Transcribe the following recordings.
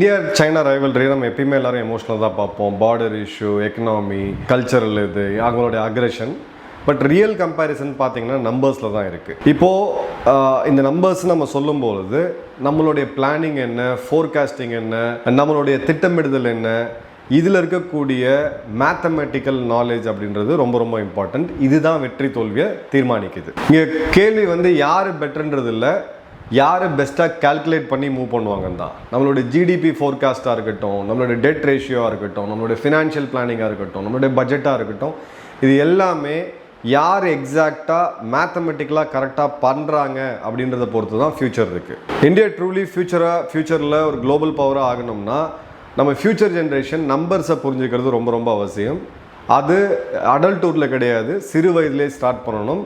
India China rivalry நம்ம எப்பயுமே எல்லாரும் எமோஷனல் தான் பார்ப்போம். பார்டர் இஷ்யூ எக்கனாமி கல்ச்சரல் இது அவங்களுடைய அக்ரெஷன் பட் ரியல் கம்பேரிசன் பார்த்தீங்கன்னா நம்பர்ஸில் தான் இருக்குது இப்போது இந்த நம்பர்ஸ் நம்ம சொல்லும்பொழுது நம்மளுடைய பிளானிங் என்ன ஃபோர்காஸ்டிங் என்ன நம்மளுடைய திட்டமிடுதல் என்ன இதில் இருக்கக்கூடிய மேத்தமெட்டிக்கல் நாலேஜ் அப்படின்றது ரொம்ப ரொம்ப இம்பார்ட்டண்ட் இதுதான் வெற்றி தோல்வியை தீர்மானிக்குது. இங்கே கேள்வி வந்து யார் பெட்டர்ன்றது இல்லை யார் பெஸ்ட்டாக கால்குலேட் பண்ணி மூவ் பண்ணுவாங்கன்னு தான். நம்மளுடைய ஜிடிபி ஃபோர்காஸ்ட்டாக இருக்கட்டும் நம்மளோட டெட் ரேஷியோவாக இருக்கட்டும் நம்மளுடைய ஃபினான்ஷியல் பிளானிங்காக இருக்கட்டும் நம்மளுடைய பட்ஜெட்டாக இருக்கட்டும் இது எல்லாமே யார் எக்ஸாக்டாக மேத்தமெட்டிக்கலாக கரெக்டாக பண்ணுறாங்க அப்படின்றத பொறுத்து தான் ஃப்யூச்சர் இருக்குது இந்தியா ட்ரூலி ஃப்யூச்சராக ஃப்யூச்சரில் ஒரு குளோபல் பவராக ஆகணும்னா நம்ம ஃப்யூச்சர் ஜென்ரேஷன் நம்பர்ஸை புரிஞ்சுக்கிறது ரொம்ப ரொம்ப அவசியம். அது அடல்ட்ஹுட்டில் கிடையாது சிறு வயதிலே ஸ்டார்ட் பண்ணணும்.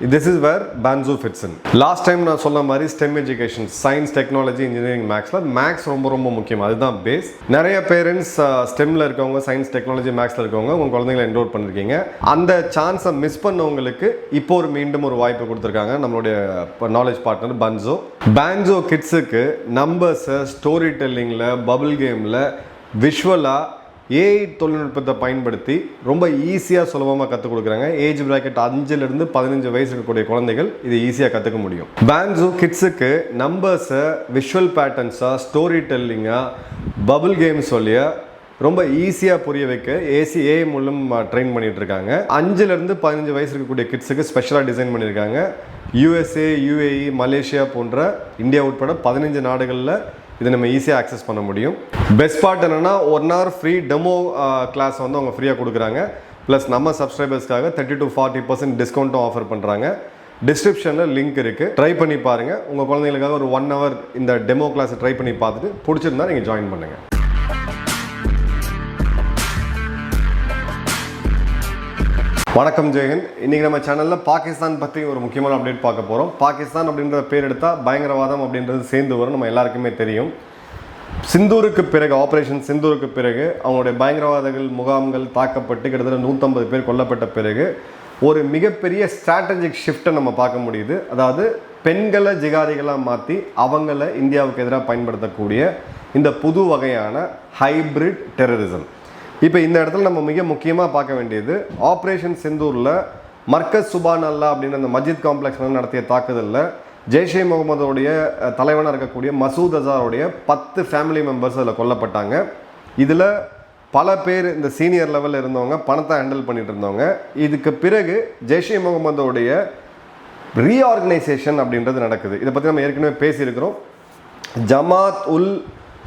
This is where Banzo fits in last time நான் சொன்ன மாதிரி STEM education science technology engineering மேக்ஸில் மேக்ஸ் ரொம்ப ரொம்ப முக்கியம். அதுதான் பேஸ் நிறைய பேரண்ட்ஸ் ஸ்டெம்மில் uh, இருக்கவங்க சயின்ஸ் டெக்னாலஜி மேக்ஸில் இருக்கவங்க உங்கள் குழந்தைங்களை என்ரோல் பண்ணிருக்கீங்க. அந்த சான்ஸை மிஸ் பண்ணவங்களுக்கு இப்போ ஒரு மீண்டும் ஒரு வாய்ப்பு கொடுத்துருக்காங்க நம்மளுடைய நாலேஜ் பார்ட்னர் பன்சோ பேன்சோ கிட்ஸுக்கு நம்பர்ஸை ஸ்டோரி டெல்லிங்கில் பபுள் கேமில் விஷுவலாக ஏஐ தொழில்நுட்பத்தை பயன்படுத்தி ரொம்ப ஈஸியாக சுலபமாக கற்றுக் கொடுக்குறாங்க. ஏஜ் பிராக்கெட் அஞ்சுலேருந்து பதினஞ்சு வயசு இருக்கக்கூடிய குழந்தைகள் இதை ஈஸியாக கற்றுக்க முடியும். பேன்ஸோ கிட்ஸுக்கு நம்பர்ஸை விஷுவல் பேட்டர்ன்ஸாக ஸ்டோரி டெல்லிங்காக பபுள் கேம் சொல்லிய ரொம்ப ஈஸியாக புரிய வைக்க ஏசி ஏஐ மூலம் ட்ரெயின் பண்ணிகிட்ருக்காங்க அஞ்சுலேருந்து பதினஞ்சு வயசு இருக்கக்கூடிய கிட்ஸுக்கு ஸ்பெஷலாக டிசைன் பண்ணியிருக்காங்க யூஎஸ்ஏ யூஏஇ மலேசியா போன்ற இந்தியா உட்பட பதினஞ்சு நாடுகளில் இதை நம்ம ஈஸியாக ஆக்சஸ் பண்ண முடியும். பெஸ்ட் பார்ட் என்னென்னா one hour free demo class வந்து அவங்க ஃப்ரீயாக கொடுக்குறாங்க. ப்ளஸ் நம்ம சப்ஸ்கிரைபர்ஸ்க்காக தேர்ட்டி டு ஃபார்ட்டி பர்சன்ட் டிஸ்கவுண்ட்டும் ஆஃபர் பண்ணுறாங்க டிஸ்கிரிப்ஷனில் லிங்க் இருக்குது ட்ரை பண்ணி பாருங்கள் உங்கள் குழந்தைங்களுக்காக ஒரு ஒன் ஹவர் இந்த டெமோ கிளாஸை ட்ரை பண்ணி பார்த்துட்டு பிடிச்சிருந்தா நீங்கள் ஜாயின் பண்ணுங்கள் வணக்கம் ஜெயஹிந்த் இன்றைக்கி நம்ம சேனலில் பாகிஸ்தான் பற்றி ஒரு முக்கியமான அப்டேட் பார்க்க போகிறோம் பாகிஸ்தான் அப்படின்ற பேர் எடுத்தால் பயங்கரவாதம் அப்படின்றது சேர்ந்து வரும் நம்ம எல்லாருக்குமே தெரியும். சிந்தூருக்கு பிறகு ஆப்ரேஷன் சிந்தூருக்கு பிறகு அவங்களுடைய பயங்கரவாதிகள் முகாம்கள் தாக்கப்பட்டு கிட்டத்தட்ட நூற்றம்பது பேர் கொல்லப்பட்ட பிறகு ஒரு மிகப்பெரிய ஸ்ட்ராட்டஜிக் ஷிஃப்ட்டை நம்ம பார்க்க முடியுது. அதாவது பெண்களை ஜிகாதிகளாக மாற்றி அவங்கள இந்தியாவுக்கு எதிராக பயன்படுத்தக்கூடிய இந்த புது வகையான ஹைப்ரிட் டெரரிசம் இப்போ இந்த இடத்துல நம்ம மிக முக்கியமாக பார்க்க வேண்டியது ஆப்ரேஷன் செந்தூரில் மர்கஸ் சுபான் அல்லா அப்படின்னு அந்த மஜித் காம்ப்ளெக்ஸ் நடத்திய தாக்குதலில் ஜெய்ஷே முகமதோடைய தலைவனாக இருக்கக்கூடிய மசூத் அசாருடைய பத்து ஃபேமிலி மெம்பர்ஸ் அதில் கொல்லப்பட்டாங்க. இதில் பல பேர் இந்த சீனியர் லெவலில் இருந்தவங்க பணத்தை ஹேண்டில் பண்ணிட்டு இருந்தவங்க. இதுக்கு பிறகு ஜெய்ஷே முகமதோடைய ரீஆர்கனைசேஷன் அப்படின்றது நடக்குது. இதை பற்றி நம்ம ஏற்கனவே பேசியிருக்கிறோம். ஜமாத் உல்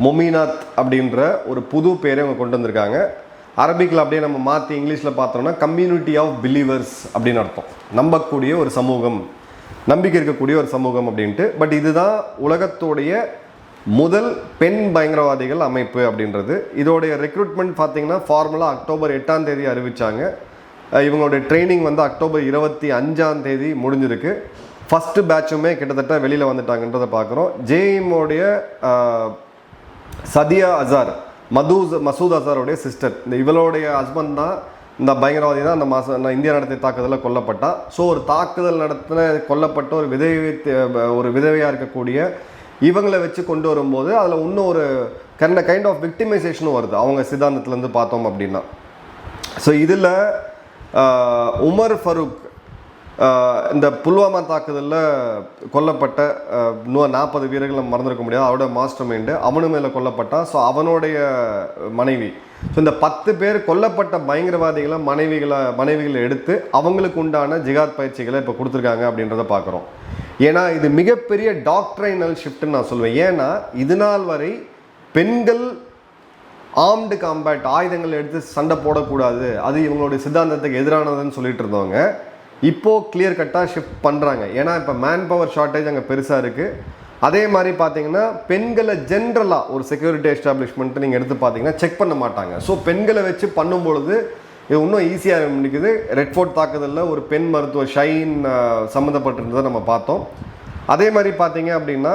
மொமினாத் அப்படின்ற ஒரு புது பேரை அவங்க கொண்டு வந்திருக்காங்க. அரபிக்கில் அப்படியே நம்ம மாற்றி இங்கிலீஷில் பார்த்தோம்னா கம்யூனிட்டி ஆஃப் பிலீவர்ஸ் அப்படின்னு அர்த்தம். நம்பக்கூடிய ஒரு சமூகம் நம்பிக்கை இருக்கக்கூடிய ஒரு சமூகம் அப்படின்ட்டு. பட் இதுதான் உலகத்துடைய முதல் பெண் பயங்கரவாதிகள் அமைப்பு அப்படின்றது. இதோடைய ரெக்ரூட்மெண்ட் பார்த்தீங்கன்னா ஃபார்முலா அக்டோபர் எட்டாம் தேதி அறிவிச்சாங்க. இவங்களுடைய ட்ரைனிங் வந்து அக்டோபர் இருபத்தி அஞ்சாம் தேதி முடிஞ்சிருக்கு. ஃபஸ்ட்டு பேட்சுமே கிட்டத்தட்ட வெளியில் வந்துட்டாங்கன்றதை பார்க்குறோம். ஜேஎம்மோடைய சதியா அசார் மதூஸ் மசூத் அசாருடைய சிஸ்டர் இந்த இவளுடைய ஹஸ்பண்ட் தான் இந்த பயங்கரவாதி தான் அந்த மாதம் நான் இந்தியா நடத்திய தாக்குதலில் கொல்லப்பட்டான் ஸோ ஒரு தாக்குதல் நடத்தின கொல்லப்பட்ட ஒரு விதவை ஒரு விதவையாக இருக்கக்கூடிய இவங்களை வச்சு கொண்டு வரும்போது அதில் இன்னும் ஒரு கண்ட கைண்ட் ஆஃப் விக்டிமைசேஷனும் வருது. அவங்க சித்தாந்தத்துலேருந்து பார்த்தோம் அப்படின்னா. ஸோ இதில் உமர் ஃபரூக் இந்த புல்வாமா தாக்குதலில் கொல்லப்பட்ட ஆஹ், இன்னும் நாற்பது வீரர்களை மறந்துருக்க முடியாது. அவரோட மாஸ்டர் மைண்டு அவனு மேலே கொல்லப்பட்டான் ஸோ அவனுடைய மனைவி. ஸோ இந்த பத்து பேர் கொல்லப்பட்ட பயங்கரவாதிகளை மனைவிகளை மனைவிகளை எடுத்து அவங்களுக்கு உண்டான ஜிகாத் பயிற்சிகளை இப்போ கொடுத்துருக்காங்க அப்படின்றத பார்க்குறோம் ஏன்னா இது மிகப்பெரிய டாக்ட்ரைனல் ஷிஃப்ட்னு நான் சொல்லுவேன் ஏன்னா இது நாள் வரை பெண்கள் ஆர்ம்டு காம்பேட் ஆயுதங்கள் எடுத்து சண்டை போடக்கூடாது. அது இவங்களுடைய சித்தாந்தத்துக்கு எதிரானதுன்னு சொல்லிட்டு இருந்தவங்க. இப்போது கிளியர் கட்டாக ஷிஃப்ட் பண்ணுறாங்க ஏன்னா இப்போ மேன் பவர் ஷார்ட்டேஜ் அங்கே பெருசாக இருக்குது அதே மாதிரி பார்த்தீங்கன்னா பெண்களை ஜென்ரலாக ஒரு செக்யூரிட்டி எஸ்டாப்ளிஷ்மெண்ட் நீங்கள் எடுத்து பார்த்தீங்கன்னா செக் பண்ண மாட்டாங்க. ஸோ பெண்களை வச்சு பண்ணும்பொழுது இது இன்னும் ஈஸியாக நிற்குது ரெட் ஃபோர்ட் தாக்குதலில் ஒரு பெண் மருத்துவர் ஷைன் சம்மந்தப்பட்டிருந்ததை நம்ம பார்த்தோம். அதே மாதிரி பார்த்தீங்க அப்படின்னா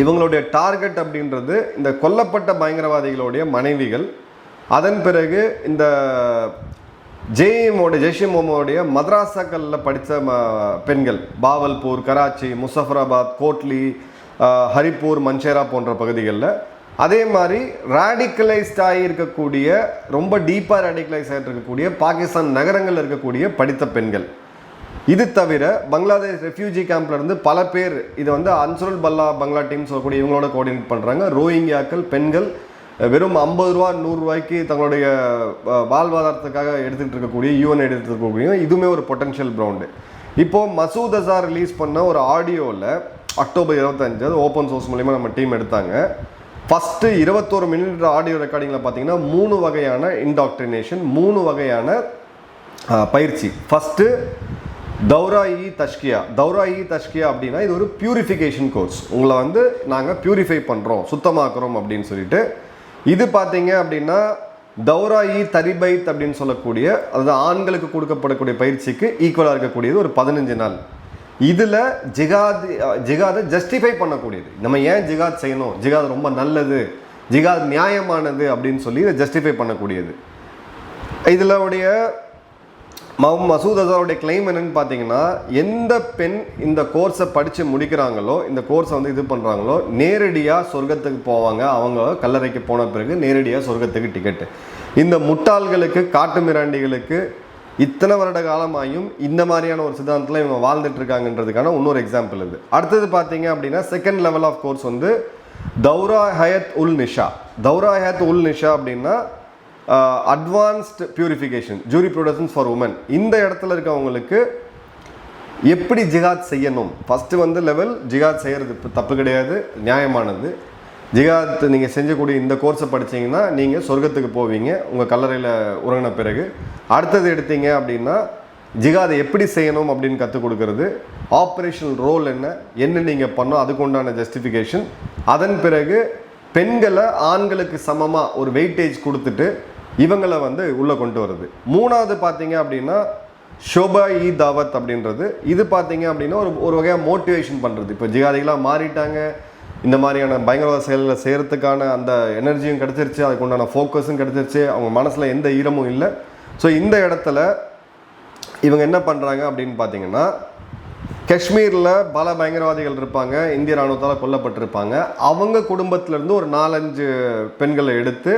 இவங்களுடைய டார்கெட் அப்படின்றது இந்த கொல்லப்பட்ட பயங்கரவாதிகளுடைய மனைவிகள். அதன் பிறகு இந்த ஜேஎம்மோட ஜெய்ஷே மதராசாக்களில் படித்த பெண்கள் பாவல்பூர் கராச்சி முசஃபராபாத் கோட்லி ஹரிப்பூர் மஞ்சேரா போன்ற பகுதிகளில். அதே மாதிரி ரேடிக்கலைஸ்ட் இருக்கக்கூடிய ரொம்ப டீப்பாக ரேடிக்கலைஸ் ஆகிட்டு பாகிஸ்தான் நகரங்களில் இருக்கக்கூடிய படித்த பெண்கள். இது தவிர பங்களாதேஷ் ரெஃப்யூஜி கேம்ப்லேருந்து பல பேர் இதை வந்து அன்சுருல் பல்லா பங்களா டீம் சொல்லக்கூடிய இவங்களோட கோஆர்டினேட் பண்ணுறாங்க ரோஹிங்கியாக்கள் பெண்கள் வெறும் ஐம்பது ரூபா நூறுரூவாய்க்கு தங்களுடைய வாழ்வாதாரத்துக்காக எடுத்துகிட்டு இருக்கக்கூடிய யூஎன் எடுத்துட்டு இருக்கக்கூடிய இதுவுமே ஒரு பொட்டன்ஷியல் ப்ரௌண்டு இப்போ மசூத் அசார் ரிலீஸ் பண்ண ஒரு ஆடியோவில் அக்டோபர் இருபத்தஞ்சு அது ஓப்பன் சோர்ஸ் மூலிமா நம்ம டீம் எடுத்தாங்க. ஃபஸ்ட்டு இருபத்தோரு மினிட் ஆடியோ ரெக்கார்டிங்கில் பார்த்தீங்கன்னா மூணு வகையான இன்டாக்ட்ரினேஷன் மூணு வகையான பயிற்சி. ஃபஸ்ட்டு தௌரா இ தஷ்கியா. தௌரா இ தஷ்கியா அப்படின்னா இது ஒரு பியூரிஃபிகேஷன் கோர்ஸ் உங்களை வந்து நாங்கள் பியூரிஃபை பண்ணுறோம் சுத்தமாக்குறோம் அப்படின்னு சொல்லிட்டு இது பார்த்தீங்க அப்படின்னா தௌராயி தரிபைத் அப்படின்னு சொல்லக்கூடிய அதாவது ஆண்களுக்கு கொடுக்கப்படக்கூடிய பயிற்சிக்கு ஈக்குவலாக இருக்கக்கூடியது ஒரு பதினஞ்சு நாள். இதில் ஜிகாத் ஜிகாதை ஜஸ்டிஃபை பண்ணக்கூடியது. நம்ம ஏன் ஜிகாத் செய்யணும்? ஜிகாத் ரொம்ப நல்லது. ஜிகாத் நியாயமானது அப்படின்னு சொல்லி இதை ஜஸ்டிஃபை பண்ணக்கூடியது. இதில் உடைய மசூத் அசாருடைய கிளைம் என்னன்னு பார்த்தீங்கன்னா எந்த பெண் இந்த கோர்ஸை படித்து முடிக்கிறாங்களோ இந்த கோர்ஸை வந்து இது பண்ணுறாங்களோ நேரடியாக சொர்க்கத்துக்கு போவாங்க. அவங்க கல்லறைக்கு போன பிறகு நேரடியாக சொர்க்கத்துக்கு டிக்கெட்டு இந்த முட்டாள்களுக்கு காட்டு மிராண்டிகளுக்கு இத்தனை வருட காலமாயும் இந்த மாதிரியான ஒரு சித்தாந்தத்தில் இவங்க வாழ்ந்துட்டு இருக்காங்கன்றதுக்கான இன்னொரு எக்ஸாம்பிள் இது. அடுத்தது பார்த்தீங்க அப்படின்னா செகண்ட் லெவல் ஆஃப் கோர்ஸ் வந்து தௌரா ஹயத் உல் நிஷா. தௌரா ஹயத் உல் நிஷா அப்படின்னா advanced purification jury productions for women இந்த இடத்துல இருக்கவங்களுக்கு எப்படி ஜிகாத் செய்யணும்? ஃபஸ்ட்டு வந்து லெவல் ஜிகாத் செய்கிறது தப்பு கிடையாது நியாயமானது. ஜிகாத் நீங்கள் செஞ்சக்கூடிய இந்த கோர்ஸை படிச்சீங்கன்னா நீங்கள் சொர்க்கத்துக்கு போவீங்க உங்கள் கல்லறையில் உறங்கின பிறகு. அடுத்தது எடுத்தீங்க அப்படின்னா ஜிகாதை எப்படி செய்யணும் அப்படின்னு கற்றுக் கொடுக்கறது ஆப்ரேஷனல் ரோல் என்ன என்ன நீங்கள் பண்ணோம் அதுக்கு உண்டான ஜஸ்டிஃபிகேஷன் அதன் பிறகு பெண்களை ஆண்களுக்கு சமமாக ஒரு வெயிட்டேஜ் கொடுத்துட்டு இவங்களை வந்து உள்ளே கொண்டு வருது. மூணாவது பார்த்தீங்க அப்படின்னா ஷோபா இ தாவத் அப்படின்றது. இது பார்த்தீங்க அப்படின்னா ஒரு ஒரு வகையாக மோட்டிவேஷன் பண்ணுறது இப்போ ஜிகாதிகளாக மாறிட்டாங்க. இந்த மாதிரியான பயங்கரவாத செயல்களை செய்கிறதுக்கான அந்த எனர்ஜியும் கிடச்சிருச்சு. அதுக்கு உண்டான ஃபோக்கஸும் கிடச்சிருச்சு. அவங்க மனசில் எந்த ஈரமும் இல்லை. ஸோ இந்த இடத்துல இவங்க என்ன பண்ணுறாங்க அப்படின்னு பார்த்தீங்கன்னா காஷ்மீரில் பல பயங்கரவாதிகள் இருப்பாங்க. இந்திய ராணுவத்தால் கொல்லப்பட்டிருப்பாங்க. அவங்க குடும்பத்திலேருந்து ஒரு நாலஞ்சு பெண்களை எடுத்து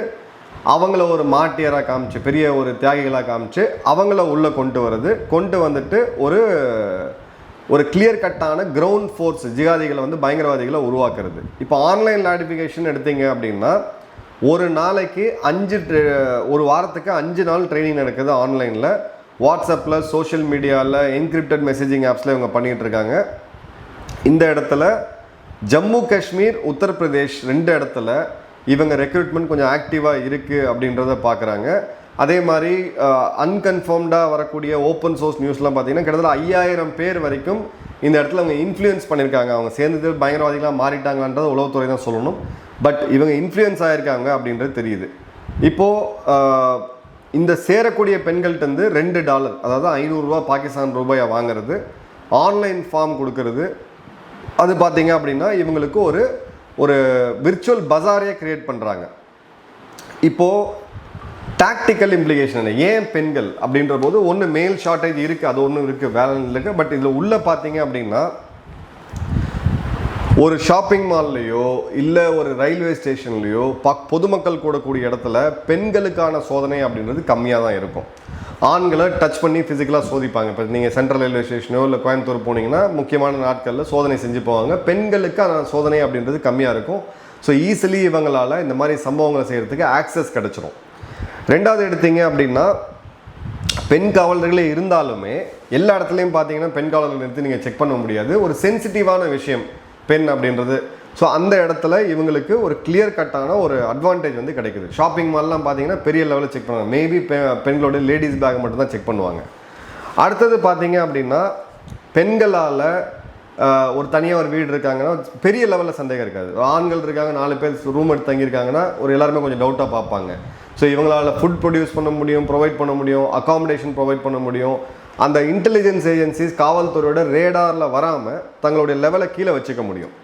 அவங்கள ஒரு மாட்டியராக காமிச்சு பெரிய ஒரு தியாகிகளாக காமிச்சு அவங்கள உள்ளே கொண்டு வருது கொண்டு வந்துட்டு ஒரு ஒரு கிளியர் கட்டான கிரவுண்ட் ஃபோர்ஸ் ஜிகாதிகளை வந்து பயங்கரவாதிகளை உருவாக்குறது. இப்போ ஆன்லைன் லாடிஃபிகேஷன் எடுத்தீங்க அப்படின்னா ஒரு நாளைக்கு அஞ்சு ஒரு வாரத்துக்கு அஞ்சு நாள் ட்ரைனிங் நடக்குது ஆன்லைனில் வாட்ஸ்அப்பில் சோஷியல் மீடியாவில் என்கிரிப்டட் மெசேஜிங் ஆப்ஸில் இவங்க பண்ணிகிட்டு இருக்காங்க. இந்த இடத்துல ஜம்மு காஷ்மீர் உத்தரப்பிரதேஷ் ரெண்டு இடத்துல இவங்க ரெக்ரூட்மெண்ட் கொஞ்சம் ஆக்டிவாக இருக்குது அப்படின்றத பார்க்குறாங்க அதே மாதிரி அன்கன்ஃபார்ம்டாக வரக்கூடிய ஓப்பன் சோர்ஸ் நியூஸ்லாம் பார்த்தீங்கன்னா கிட்டத்தட்ட ஐயாயிரம் பேர் வரைக்கும் இந்த இடத்துல அவங்க இன்ஃப்ளூயன்ஸ் பண்ணியிருக்காங்க அவங்க சேர்ந்தது பயங்கரவாதிகளாக மாறிட்டாங்களான்றது உளவுத்துறை தான் சொல்லணும். பட் இவங்க இன்ஃப்ளூயன்ஸ் ஆகியிருக்காங்க அப்படின்றது தெரியுது. இப்போது இந்த சேரக்கூடிய பெண்கள்கிட்ட ரெண்டு டாலர் அதாவது ஐநூறுரூவா பாகிஸ்தான் ரூபாயை வாங்குறது ஆன்லைன் ஃபார்ம் கொடுக்கறது. அது பார்த்தீங்க அப்படின்னா இவங்களுக்கு ஒரு ஒரு விர்ச்சுவல் பஜாரே கிரியேட் பண்ணுறாங்க இப்போது டாக்டிக்கல் இம்ப்ளிகேஷன் என்ன? ஏன் பெண்கள்? அப்படின்ற போது ஒன்று மேல் ஷார்ட்டேஜ் இருக்குது அது ஒன்றும் இருக்குது வேலைன்னு இருக்குது பட் இதில் உள்ளே பார்த்தீங்க அப்படின்னா ஒரு ஷாப்பிங் மால்லையோ இல்லை ஒரு ரயில்வே ஸ்டேஷன்லேயோ பக் பொதுமக்கள் கூடக்கூடிய இடத்துல பெண்களுக்கான சோதனை அப்படின்றது கம்மியாக தான் இருக்கும். ஆண்களை டச் பண்ணி ஃபிசிக்கலாக சோதிப்பாங்க. இப்போ நீங்கள் சென்ட்ரல் ரயில்வே ஸ்டேஷனோ இல்லை கோயம்புத்தூர் போனீங்கன்னா முக்கியமான நாட்களில் சோதனை செஞ்சு போவாங்க. பெண்களுக்கு அந்த சோதனை அப்படின்றது கம்மியாக இருக்கும். ஸோ ஈஸிலி இவங்களால் இந்த மாதிரி சம்பவங்களை செய்கிறதுக்கு ஆக்சஸ் கிடச்சிரும். ரெண்டாவது எடுத்தீங்க அப்படின்னா பெண் காவலர்களே இருந்தாலுமே எல்லா இடத்துலையும் பார்த்தீங்கன்னா பெண் காவலர்கள் எடுத்து நீங்கள் செக் பண்ண முடியாது. ஒரு சென்சிட்டிவான விஷயம் பெண் அப்படின்றது. ஸோ அந்த இடத்துல இவங்களுக்கு ஒரு கிளியர் கட்டான ஒரு அட்வான்டேஜ் வந்து கிடைக்குது. ஷாப்பிங் மால்லாம் பார்த்தீங்கன்னா பெரிய லெவலில் செக் பண்ணுவாங்க. மேபி பெண்களோட லேடிஸ் பேக் மட்டும் தான் செக் பண்ணுவாங்க. அடுத்தது பார்த்தீங்க அப்படின்னா பெண்களால் ஒரு தனியாக ஒரு வீடு இருக்காங்கன்னா பெரிய லெவலில் சந்தேகம் இருக்காது. ஆண்கள் இருக்காங்க நாலு பேர் ரூம் எடுத்து தங்கியிருக்காங்கன்னா ஒரு எல்லாருமே கொஞ்சம் டவுட்டாக பார்ப்பாங்க. ஸோ இவங்களால் ஃபுட் ப்ரொடியூஸ் பண்ண முடியும் ப்ரொவைட் பண்ண முடியும் அகாமடேஷன் ப்ரொவைட் பண்ண முடியும். அந்த இன்டெலிஜென்ஸ் ஏஜென்சிஸ் காவல்துறையோட ரேடாரில் வராமல் தங்களுடைய லெவலை கீழே வச்சுக்க முடியும்.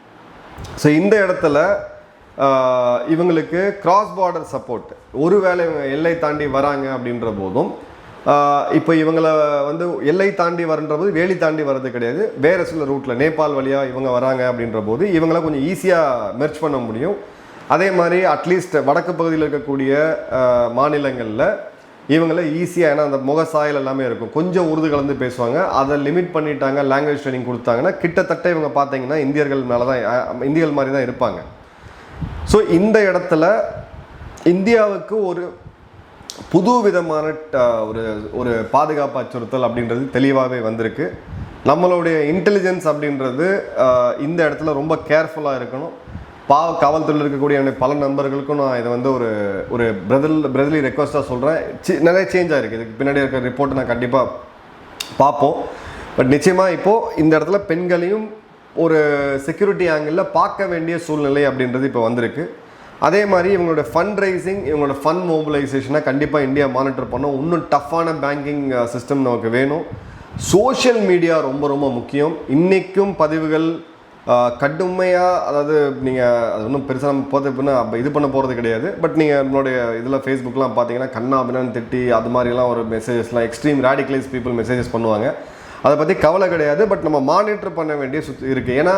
ஸோ இந்த இடத்துல இவங்களுக்கு கிராஸ் பார்டர் சப்போர்ட் ஒருவேளை இவங்க எல்லை தாண்டி வராங்க அப்படின்ற போதும் இப்போ இவங்களை வந்து எல்லை தாண்டி வரன்ற போது வேலி தாண்டி வர்றது கிடையாது. வேறு சில ரூட்டில் நேபாள் வழியாக இவங்க வராங்க அப்படின்ற போது இவங்கள கொஞ்சம் ஈஸியாக மெர்ச் பண்ண முடியும். அதே மாதிரி அட்லீஸ்ட் வடக்கு பகுதியில் இருக்கக்கூடிய மாநிலங்களில் இவங்களே ஈஸியாக ஏன்னா அந்த முகசாயல் எல்லாமே இருக்கும். கொஞ்சம் உருது கலந்து பேசுவாங்க. அதை லிமிட் பண்ணிட்டாங்க லாங்குவேஜ் ட்ரைனிங் கொடுத்தாங்கன்னா கிட்டத்தட்ட இவங்க பார்த்தீங்கன்னா இந்தியர்கள் மேலே தான் இந்தியர்கள் மாதிரி தான் இருப்பாங்க. ஸோ இந்த இடத்துல இந்தியாவுக்கு ஒரு புது விதமான ஒரு ஒரு பாதுகாப்பு அச்சுறுத்தல் அப்படின்றது தெளிவாகவே வந்திருக்கு. நம்மளுடைய இன்டெலிஜென்ஸ் அப்படின்றது இந்த இடத்துல ரொம்ப கேர்ஃபுல்லாக இருக்கணும். பாவ காவல்துறையில் இருக்கக்கூடிய பல நண்பர்களுக்கும் நான் இதை வந்து ஒரு ஒரு பிரதல் பிரதலி ரெக்வஸ்ட்டாக சொல்கிறேன் நிறைய சேஞ்ச் ஆகிருக்கு இதுக்கு பின்னாடி இருக்கிற ரிப்போர்ட்டை நான் கண்டிப்பாக பார்ப்போம். பட் நிச்சயமாக இப்போது இந்த இடத்துல பெண்களையும் ஒரு செக்யூரிட்டி ஆங்கிளில் பார்க்க வேண்டிய சூழ்நிலை அப்படின்றது இப்போ வந்திருக்கு. அதே மாதிரி இவங்களோட ஃபண்ட் ரைசிங் இவங்களோட ஃபண்ட் மொபிலைசேஷனை கண்டிப்பாக இந்தியா மானிட்டர் பண்ணோம் இன்னும் டஃப்பான பேங்கிங் சிஸ்டம் நமக்கு வேணும். சோஷியல் மீடியா ரொம்ப ரொம்ப முக்கியம். இன்றைக்கும் பதிவுகள் கடுமையாக அதாவது நீங்கள் அது ஒன்றும் பெருசாக நம்ம போது பின்ன இது பண்ண போகிறது கிடையாது. பட் நீங்கள் நம்மளுடைய இதில் ஃபேஸ்புக்கெலாம் பார்த்தீங்கன்னா கண்ணா அப்படின்னு திட்டி அது மாதிரிலாம் ஒரு மெசேஜஸ்லாம் எக்ஸ்ட்ரீம் ரேடிகலைஸ் பீப்புள் மெசேஜஸ் பண்ணுவாங்க. அதை பற்றி கவலை கிடையாது பட் நம்ம மானிட்டர் பண்ண வேண்டிய சுத் இருக்குது ஏன்னா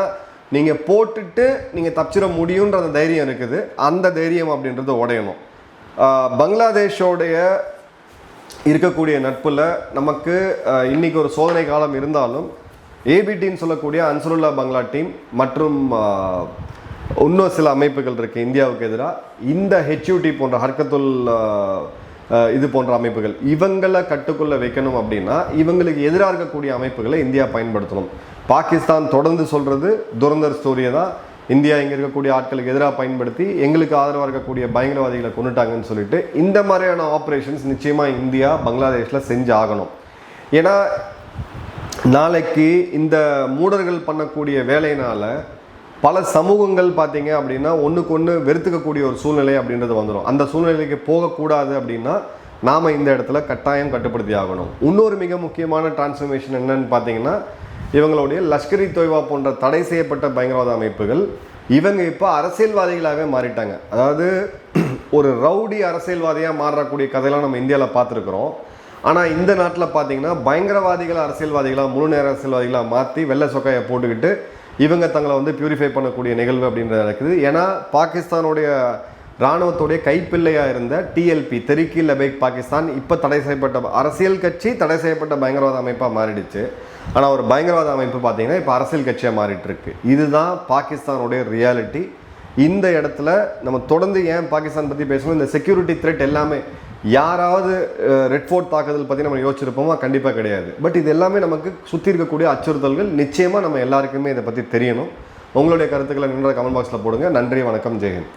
நீங்கள் போட்டுட்டு நீங்கள் தப்பிச்சிட முடியுன்ற அந்த தைரியம் இருக்குது. அந்த தைரியம் அப்படின்றது உடையணும். பங்களாதேஷோடைய இருக்கக்கூடிய நட்பில் நமக்கு இன்றைக்கி ஒரு சோதனை காலம் இருந்தாலும் ஏபிடின்னு சொல்லக்கூடிய அன்சருல்லா பங்களா டீம் மற்றும் இன்னும் சில அமைப்புகள் இருக்குது இந்தியாவுக்கு எதிராக இந்த ஹெச்யூடி போன்ற ஹர்கத்துல் இது போன்ற அமைப்புகள். இவங்களை கட்டுக்குள்ள வைக்கணும் அப்படின்னா இவங்களுக்கு எதிராக இருக்கக்கூடிய அமைப்புகளை இந்தியா பயன்படுத்தணும். பாகிஸ்தான் தொடர்ந்து சொல்கிறது துரந்தர் ஸ்டோரியை தான். இந்தியா இங்கே இருக்கக்கூடிய ஆட்களுக்கு எதிராக பயன்படுத்தி எங்களுக்கு ஆதரவாக இருக்கக்கூடிய பயங்கரவாதிகளை கொண்டுட்டாங்கன்னு சொல்லிட்டு இந்த மாதிரியான ஆப்ரேஷன்ஸ் நிச்சயமாக இந்தியா பங்களாதேஷில் செஞ்சு ஆகணும் ஏன்னா நாளைக்கு இந்த மூடர்கள் பண்ணக்கூடிய வேலையினால் பல சமூகங்கள் பார்த்தீங்க அப்படின்னா ஒன்றுக்கு ஒன்று வெறுத்துக்கக்கூடிய ஒரு சூழ்நிலை அப்படின்றது வந்துடும் அந்த சூழ்நிலைக்கு போகக்கூடாது அப்படின்னா நாம் இந்த இடத்துல கட்டாயம் கட்டுப்படுத்தி ஆகணும். இன்னொரு மிக முக்கியமான டிரான்ஸ்ஃபர்மேஷன் என்னன்னு பார்த்தீங்கன்னா இவங்களுடைய லஷ்கர் இ தொய்வா போன்ற தடை செய்யப்பட்ட பயங்கரவாத அமைப்புகள் இவங்க இப்போ அரசியல்வாதிகளாகவே மாறிட்டாங்க. அதாவது ஒரு ரவுடி அரசியல்வாதியாக மாறக்கூடிய கதையெல்லாம் நம்ம இந்தியாவில் பார்த்துருக்குறோம். ஆனால் இந்த நாட்டில் பார்த்தீங்கன்னா பயங்கரவாதிகளை அரசியல்வாதிகளாக முழு நேர அரசியல்வாதிகளாக மாற்றி வெள்ளை சொக்காயை போட்டுக்கிட்டு இவங்க தங்களை வந்து பியூரிஃபை பண்ணக்கூடிய நிகழ்வு அப்படின்றது நடக்குது. ஏன்னா பாகிஸ்தானுடைய இராணுவத்துடைய கைப்பிள்ளையாக இருந்த டிஎல்பி தெரிக்கி லபேக் பாகிஸ்தான் இப்போ தடை செய்யப்பட்ட அரசியல் கட்சி தடை செய்யப்பட்ட பயங்கரவாத அமைப்பாக மாறிடுச்சு. ஆனால் ஒரு பயங்கரவாத அமைப்பு பார்த்தீங்கன்னா இப்போ அரசியல் கட்சியாக மாறிட்டு இருக்கு இதுதான் பாகிஸ்தானுடைய ரியாலிட்டி இந்த இடத்துல நம்ம தொடர்ந்து ஏன் பாகிஸ்தான் பற்றி பேசணும்? இந்த செக்யூரிட்டி த்ரெட் எல்லாமே யாராவது ரெட் ஃபோர்ட் தாக்குதல் பற்றி நம்ம யோசிச்சிருப்போமா? கண்டிப்பாக கிடையாது. பட் இது எல்லாமே நமக்கு சுற்றி இருக்கக்கூடிய அச்சுறுத்தல்கள். நிச்சயமாக நம்ம எல்லாருக்குமே இதை பற்றி தெரியணும். உங்களுடைய கருத்துக்களை நின்ற கமெண்ட் பாக்ஸில் போடுங்க. நன்றி வணக்கம் ஜெயஹிந்த்